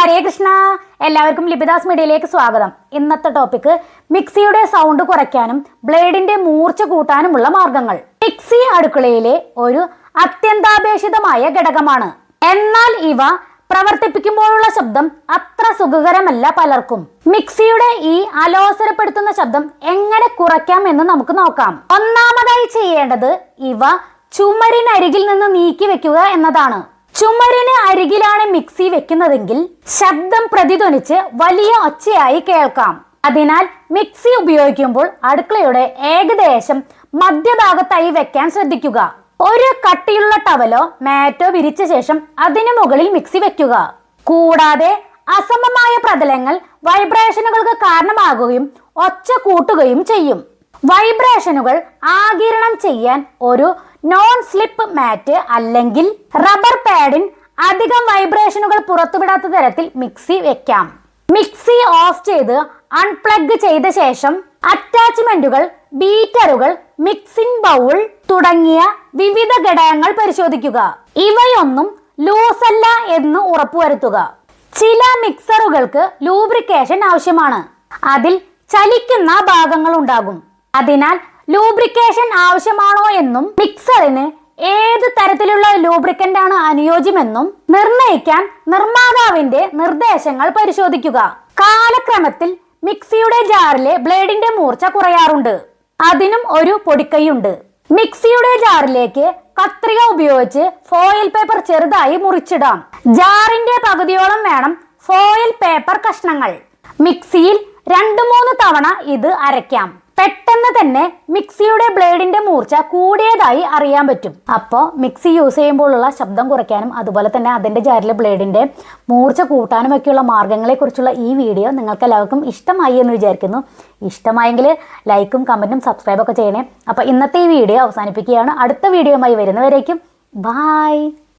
ഹരേ കൃഷ്ണ. എല്ലാവർക്കും ലിപിദാസ് മീഡിയയിലേക്ക് സ്വാഗതം. ഇന്നത്തെ ടോപ്പിക് മിക്സിയുടെ സൗണ്ട് കുറയ്ക്കാനും ബ്ലേഡിന്റെ മൂർച്ച കൂട്ടാനുമുള്ള മാർഗങ്ങൾ. മിക്സി അടുക്കളയിലെ ഒരു അത്യന്താപേക്ഷിതമായ ഘടകമാണ്. എന്നാൽ ഇവ പ്രവർത്തിപ്പിക്കുമ്പോഴുള്ള ശബ്ദം അത്ര സുഖകരമല്ല പലർക്കും. മിക്സിയുടെ ഈ അലോസരപ്പെടുത്തുന്ന ശബ്ദം എങ്ങനെ കുറയ്ക്കാം എന്ന് നമുക്ക് നോക്കാം. ഒന്നാമതായി ചെയ്യേണ്ടത് ഇവ ചുമരിനരികിൽ നിന്ന് നീക്കി വെക്കുക എന്നതാണ്. ചുമരിന് അരികിലാണ് മിക്സി വെക്കുന്നതെങ്കിൽ ശബ്ദം പ്രതിധ്വനിച്ച് വലിയ ഒച്ചയായി കേൾക്കാം. അതിനാൽ മിക്സി ഉപയോഗിക്കുമ്പോൾ അടുക്കളയുടെ ഏകദേശം മധ്യഭാഗത്തായി വെക്കാൻ ശ്രദ്ധിക്കുക. ഒരു കട്ടിയുള്ള ടവലോ മാറ്റോ വിരിച്ച ശേഷം അതിനു മുകളിൽ മിക്സി വെക്കുക. കൂടാതെ അസമമായ പ്രതലങ്ങൾ വൈബ്രേഷനുകൾക്ക് കാരണമാകുകയും ഒച്ച കൂട്ടുകയും ചെയ്യും. വൈബ്രേഷനുകൾ ആകിരണം ചെയ്യാൻ ഒരു നോൺ സ്ലിപ്പ് മാറ്റ് അല്ലെങ്കിൽ റബ്ബർ പാഡിൻ അധികം വൈബ്രേഷനുകൾ പുറത്തുവിടാത്ത തരത്തിൽ മിക്സി വെക്കാം. മിക്സി ഓഫ് ചെയ്ത് അൺപ്ലഗ് ചെയ്ത ശേഷം അറ്റാച്ച്മെന്റുകൾ ബീറ്ററുകൾ മിക്സിംഗ് ബൗൾ തുടങ്ങിയ വിവിധ ഘടകങ്ങൾ പരിശോധിക്കുക. ഇവയൊന്നും ലൂസല്ല എന്ന് ഉറപ്പുവരുത്തുക. ചില മിക്സറുകൾക്ക് ലൂബ്രിക്കേഷൻ ആവശ്യമാണ്. അതിൽ ചലിക്കുന്ന ഭാഗങ്ങൾ ഉണ്ടാകും. അതിനാൽ ലൂബ്രിക്കേഷൻ ആവശ്യമാണോ എന്നും മിക്സറിന് ഏത് തരത്തിലുള്ള ലൂബ്രിക്കന്റ് ആണ് അനുയോജ്യമെന്നും നിർണയിക്കാൻ നിർമ്മാതാവിന്റെ നിർദ്ദേശങ്ങൾ പരിശോധിക്കുക. കാലക്രമത്തിൽ മിക്സിയുടെ ജാറിലെ ബ്ലേഡിന്റെ മൂർച്ച കുറയാറുണ്ട്. അതിനും ഒരു പൊടിക്കൈയുണ്ട്. മിക്സിയുടെ ജാറിലേക്ക് കത്രിക ഉപയോഗിച്ച് ഫോയിൽ പേപ്പർ ചെറുതായി മുറിച്ചിടാം. ജാറിന്റെ പകുതിയോളം വേണം ഫോയിൽ പേപ്പർ കഷ്ണങ്ങൾ. മിക്സിയിൽ രണ്ടു മൂന്ന് തവണ ഇത് അരയ്ക്കാം. പെട്ടെന്ന് തന്നെ മിക്സിയുടെ ബ്ലേഡിന്റെ മൂർച്ച കൂടിയതായി അറിയാൻ പറ്റും. അപ്പോൾ മിക്സി യൂസ് ചെയ്യുമ്പോഴുള്ള ശബ്ദം കുറയ്ക്കാനും അതുപോലെ തന്നെ അതിന്റെ ജാരിലെ ബ്ലേഡിന്റെ മൂർച്ച കൂട്ടാനും ഒക്കെയുള്ള മാർഗങ്ങളെ കുറിച്ചുള്ള ഈ വീഡിയോ നിങ്ങൾക്ക് എല്ലാവർക്കും ഇഷ്ടമായി എന്ന് വിചാരിക്കുന്നു. ഇഷ്ടമായെങ്കിൽ ലൈക്കും കമന്റും സബ്സ്ക്രൈബൊക്കെ ചെയ്യണേ. അപ്പോൾ ഇന്നത്തെ ഈ വീഡിയോ അവസാനിപ്പിക്കുകയാണ്. അടുത്ത വീഡിയോയുമായി വരുന്നവരേക്കും. ബായ്